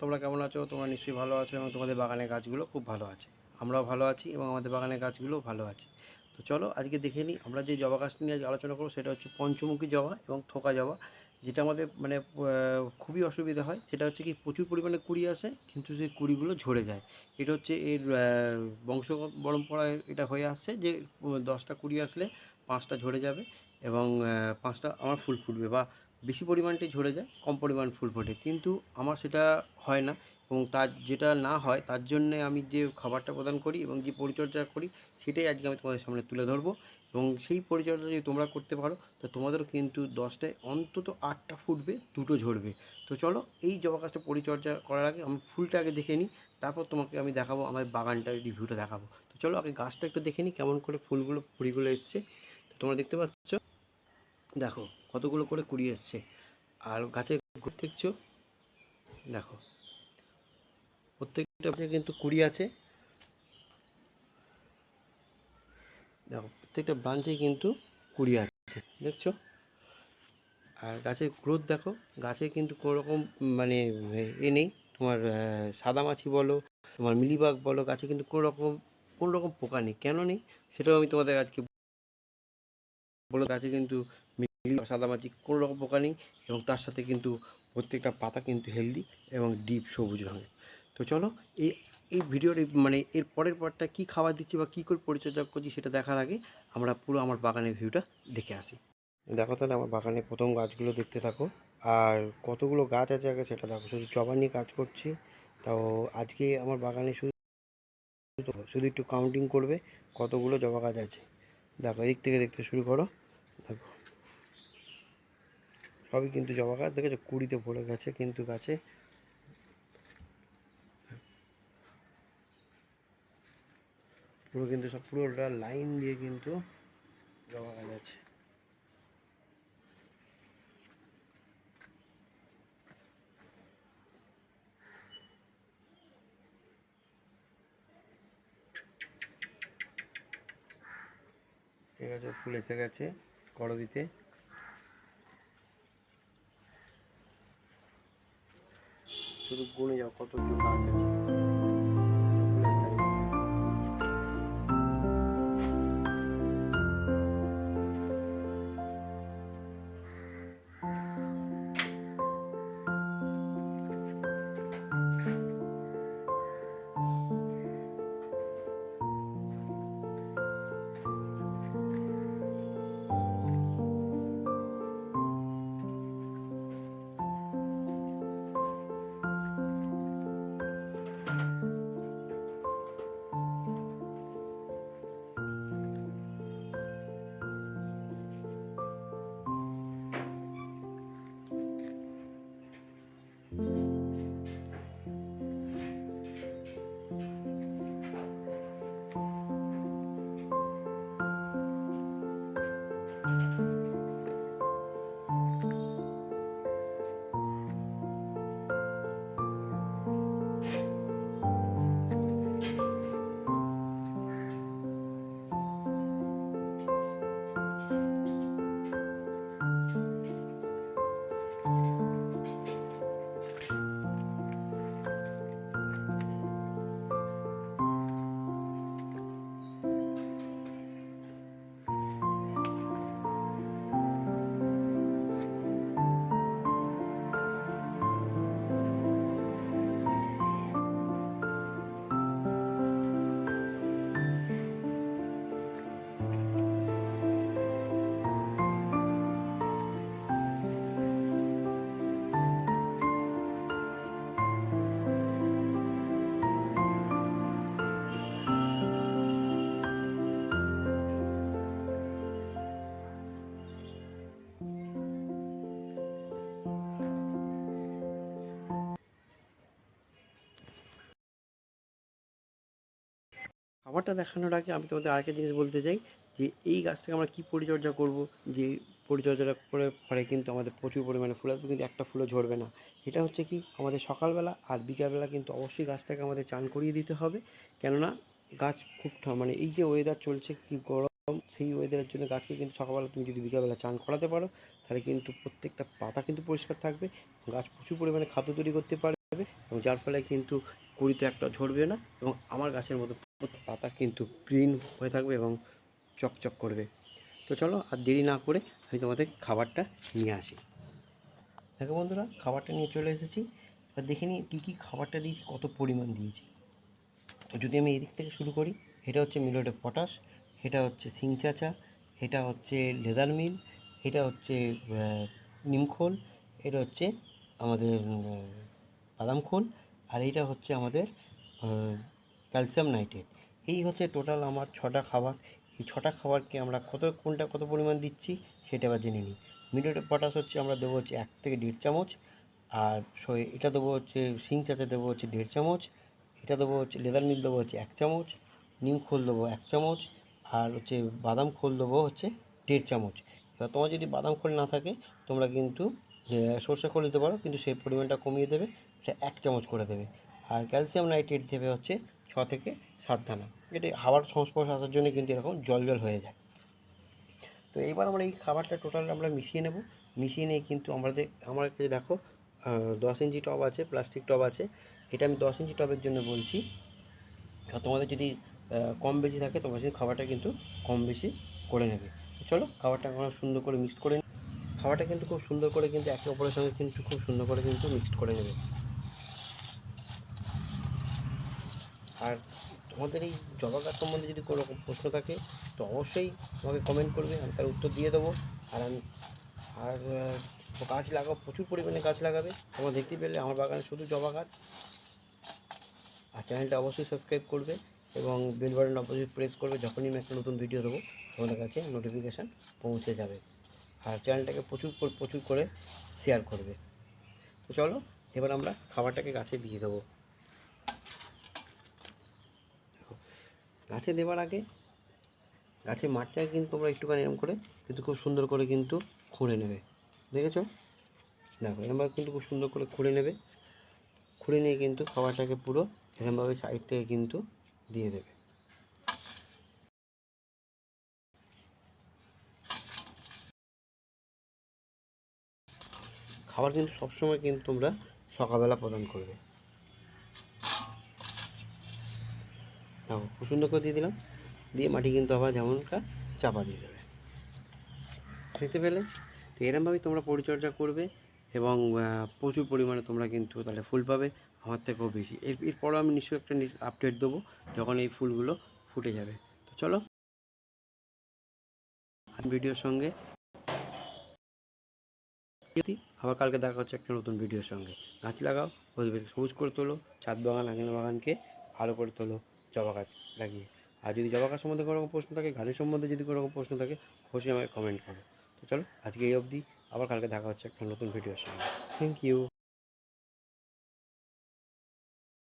তোমরা কেমন আছো? তোমরা নিশ্চয়ই ভালো আছো এবং তোমাদের বাগানের গাছগুলো খুব ভালো আছে। আমরাও ভালো আছি এবং আমাদের বাগানের গাছগুলোও ভালো আছে। তো চলো, আজকে দেখে নিই, আমরা যে জবা গাছটি নিয়ে আলোচনা করব সেটা হচ্ছে পঞ্চমুখী জবা এবং থোকা জবা, যেটা আমাদের মানে খুবই অসুবিধা হয়। সেটা হচ্ছে কি, প্রচুর পরিমাণে কুড়ি আসে, কিন্তু সেই কুড়িগুলো ঝরে যায়। এটা হচ্ছে এর বংশ পরম্পরায় এটা হয়ে আসছে যে দশটা কুড়ি আসলে পাঁচটা ঝরে যাবে এবং পাঁচটা আমার ফুল ফুটবে বা বেশি পরিমাণটি ঝরে যায়, কম পরিমাণ ফুল ফোটে। কিন্তু আমার সেটা হয় না এবং তার যেটা না হয় তার জন্যে আমি যে খাবারটা প্রদান করি এবং যে পরিচর্যা করি সেটাই আজকে আমি তোমাদের সামনে তুলে ধরবো এবং সেই পরিচর্যা যদি তোমরা করতে পারো তো তোমাদেরও কিন্তু দশটায় অন্তত আটটা ফুটবে, দুটো ঝরবে। তো চলো এই জবা গাছটা পরিচর্যা করার আগে আমি ফুলটা আগে দেখে নিই, তারপর তোমাকে আমি দেখাবো, আমার বাগানটার রিভিউটা দেখাবো। তো চলো আগে গাছটা একটু দেখে নিই কেমন করে ফুলগুলো কুড়িগুলো এসছে। তো তোমরা দেখতে পাচ্ছ, দেখো কতগুলো করে কুড়ি এসছে। আর গাছে দেখছ? দেখো। প্রত্যেকটা কিন্তু কুড়ি আছে। দেখো, প্রত্যেকটা ব্রাঞ্চেই কিন্তু কুড়ি আছে। দেখছ? আর গাছের গ্রোথ দেখো। গাছে কিন্তু কোনো রকম মানে এ নেই। তোমার সাদামাছি বলো, তোমার মিলিবাগ বলো, গাছে কিন্তু কোনো রকম কোনো রকম পোকা নেই। কেন নেই? সেটাও আমি তোমাদের আজকে বলো, গাছে কিন্তু সাদামাছি কোনো রকম পোকা নেই এবং তার সাথে কিন্তু প্রত্যেকটা পাতা কিন্তু হেলদি এবং ডিপ সবুজ রঙের। তো চলো, এই এই ভিডিওর মানে এর পরের পার্টটা কী খাবার দিচ্ছি বা কী করে পরিচর্যা করছি সেটা দেখার আগে আমরা পুরো আমার বাগানের ভিউটা দেখে আসি। দেখো তাহলে আমার বাগানের প্রথম গাছগুলো দেখতে থাকো। আর কতগুলো গাছ আছে আগে সেটা দেখো। শুধু জবা নিয়ে কাজ করছি। তাও আজকে আমার বাগানে শুধু শুধু একটু কাউন্টিং করবে কতগুলো জবা গাছ আছে। দেখো, এদিক থেকে দেখতে শুরু করো। দেখো। সবই কিন্তু জবা গাছ। দেখেছ? কুড়িতে ভরে গেছে কিন্তু গাছে। পুরো কিন্তু সব পুরোটা লাইন দিয়ে কিন্তু জবা গাছ আছে। ঠিক আছে ফুল এসে গেছে করবিতে শুধু গুনে যাও কত গাছ আছে। খাবারটা দেখানোর আগে আমি তোমাদের আরেকটা জিনিস বলতে চাই যে এই গাছটাকে আমরা কী পরিচর্যা করব? যে পরিচর্যাটা করে পরে কিন্তু আমাদের প্রচুর পরিমাণে ফুল আসবে, কিন্তু একটা ফুলও ঝরবে না। এটা হচ্ছে কি আমাদের সকালবেলা আর বিকালবেলা কিন্তু অবশ্যই গাছটাকে আমাদের চান করিয়ে দিতে হবে। কেননা গাছ খুব মানে এই যে ওয়েদার চলছে কি গরম, সেই ওয়েদারের জন্য গাছকে কিন্তু সকালবেলা তুমি যদি বিকালবেলা চান করাতে পারো, তাহলে কিন্তু প্রত্যেকটা পাতা কিন্তু পরিষ্কার থাকবে গাছ প্রচুর পরিমাণে খাদ্য তৈরি করতে পারে যাবে এবং যার ফলে কিন্তু কুড়িতে একটা ঝরবে না এবং আমার গাছের মতো পাতা কিন্তু গ্রিন হয়ে থাকবে এবং চকচক করবে। তো চলো আর দেরি না করে আমি তোমাদের খাবারটা নিয়ে আসি। দেখো বন্ধুরা, খাবারটা নিয়ে চলে এসেছি। এবার দেখে নিই কী কী খাবারটা দিয়েছি, কত পরিমাণ দিয়েছি। তো যদি আমি এদিক থেকে শুরু করি, এটা হচ্ছে মিলোটে পটাশ, এটা হচ্ছে সিং চাচা, এটা হচ্ছে লেদার মিল, এটা হচ্ছে নিমখোল এটা হচ্ছে আমাদের বাদাম খোল, আর এইটা হচ্ছে আমাদের ক্যালসিয়াম নাইট্রেট। এই হচ্ছে টোটাল আমার ছটা খাবার। এই ছটা খাবারকে আমরা কত, কোনটা কত পরিমাণ দিচ্ছি সেটা এবার জেনে নিই। মিলোটে পটাশ হচ্ছে আমরা দেবো হচ্ছে এক থেকে দেড় চামচ, আর এটা দেবো হচ্ছে সিং চাচা দেবো হচ্ছে দেড় চামচ, এটা দেবো হচ্ছে লেদার মিল দেবো হচ্ছে এক চামচ, নিম খোল দেবো এক চামচ, আর হচ্ছে বাদাম খোল দেবো হচ্ছে দেড় চামচ। এবার তোমার যদি বাদাম খোল না থাকে, তোমরা কিন্তু সর্ষে খোল দিতে পারো, কিন্তু সেই পরিমাণটা কমিয়ে দেবে, সেটা এক চামচ করে দেবে। আর ক্যালসিয়াম নাইট্রেট দেবে হচ্ছে ছ থেকে সাত দানা। এটা হাওয়ার সংস্পর্শ আসার জন্য কিন্তু এরকম জল জল হয়ে যায়। তো এইবার আমরা এই খাবারটা টোটাল আমরা মিশিয়ে নেব। মিশিয়ে নিয়ে কিন্তু আমাদের, আমার দেখো দশ ইঞ্চি টব আছে প্লাস্টিক টব আছে। এটা আমি দশ ইঞ্চি টবের জন্য বলছি। তোমাদের যদি কম বেশি থাকে, তোমরা সেই খাবারটা কিন্তু কম বেশি করে নেবে। চলো, খাবারটা আমরা সুন্দর করে মিক্সড করে। খাবারটা কিন্তু খুব সুন্দর করে কিন্তু একে অপরের সঙ্গে কিন্তু খুব সুন্দর করে কিন্তু মিক্সড করে নেবে। আর তোমাদের এই জবা গাছ সম্বন্ধে যদি কোনো রকম প্রশ্ন থাকে, তো অবশ্যই আমাকে কমেন্ট করবে, আমি তার উত্তর দিয়ে দেবো। আর আমি, আর গাছ লাগাও, প্রচুর পরিমাণে গাছ লাগাবে। তোমরা দেখতে পেলে আমার বাগানে শুধু জবা গাছ। আর চ্যানেলটা অবশ্যই সাবস্ক্রাইব করবে এবং বেল বাটন অবশ্যই প্রেস করবে যখনই আমি একটা নতুন ভিডিও দেবো, তোমাদের কাছে নোটিফিকেশান পৌঁছে যাবে। আর চ্যানেলটাকে প্রচুর প্রচুর করে শেয়ার করবে। তো চলো, এবার আমরা খাবারটাকে গাছে দিয়ে দেবো। গাছে দেওয়ার আগে গাছের মাঠটাকে কিন্তু তোমরা একটুখানি এরম করে কিন্তু খুব সুন্দর করে কিন্তু খুঁড়ে নেবে। দেখেছ? দেখো, এরমভাবে কিন্তু খুব সুন্দর করে খুঁড়ে নেবে। খুঁড়ে নিয়ে কিন্তু খাবারটাকে পুরো এরমভাবে সাইড থেকে কিন্তু দিয়ে দেবে। খাবার কিন্তু সবসময় কিন্তু তোমরা সকালবেলা প্রদান করবে। দেখো খুব সুন্দর করে দিয়ে দিলাম। দিয়ে মাটি কিন্তু আবার যেমনটা চাপা দিয়ে দেবে। দেখতে পেলে? তো এরমভাবেই তোমরা পরিচর্যা করবে এবং প্রচুর পরিমাণে তোমরা কিন্তু তাহলে ফুল পাবে। আমার থেকেও বেশি। এর, এরপরও আমি নিশ্চয়ই একটা আপডেট দেবো যখন এই ফুলগুলো ফুটে যাবে। তো চলো ভিডিওর সঙ্গে আবার কালকে দেখা হচ্ছে একটা নতুন ভিডিওর সঙ্গে। গাছ লাগাও, সবুজ করে তোলো, ছাদ বাগান, আঙিনা বাগানকে ভালো করে তোলো। জবা গাছ লাগিয়ে। আর যদি জবা গাছ সম্বন্ধে কোনো রকম প্রশ্ন থাকে গানের সম্বন্ধে যদি কোনো রকম প্রশ্ন থাকে, অবশ্যই আমাকে কমেন্ট করো। তো চলো, আজকে এই অবধি। আবার কালকে দেখা হচ্ছে একটা নতুন ভিডিওর সঙ্গে। Thank you